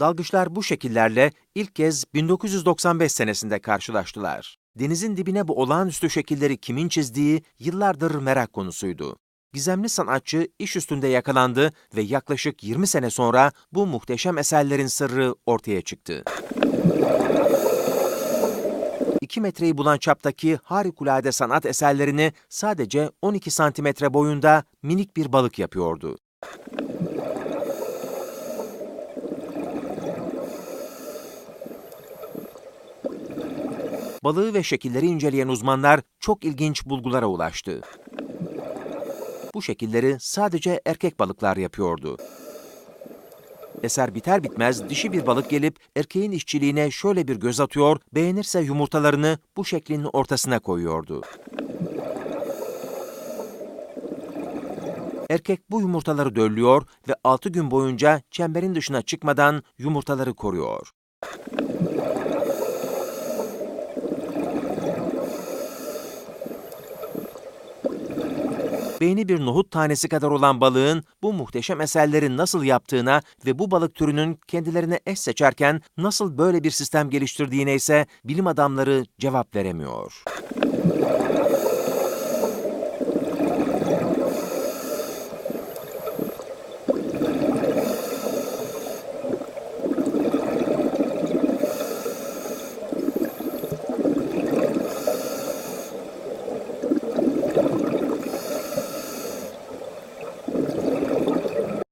Dalgıçlar bu şekillerle ilk kez 1995 senesinde karşılaştılar. Denizin dibine bu olağanüstü şekilleri kimin çizdiği yıllardır merak konusuydu. Gizemli sanatçı iş üstünde yakalandı ve yaklaşık 20 sene sonra bu muhteşem eserlerin sırrı ortaya çıktı. 2 metreyi bulan çaptaki harikulade sanat eserlerini sadece 12 santimetre boyunda minik bir balık yapıyordu. Balığı ve şekilleri inceleyen uzmanlar çok ilginç bulgulara ulaştı. Bu şekilleri sadece erkek balıklar yapıyordu. Eser biter bitmez dişi bir balık gelip erkeğin işçiliğine şöyle bir göz atıyor, beğenirse yumurtalarını bu şeklin ortasına koyuyordu. Erkek bu yumurtaları döllüyor ve 6 gün boyunca çemberin dışına çıkmadan yumurtaları koruyor. Beyni bir nohut tanesi kadar olan balığın bu muhteşem eserleri nasıl yaptığına ve bu balık türünün kendilerine eş seçerken nasıl böyle bir sistem geliştirdiğine ise bilim adamları cevap veremiyor.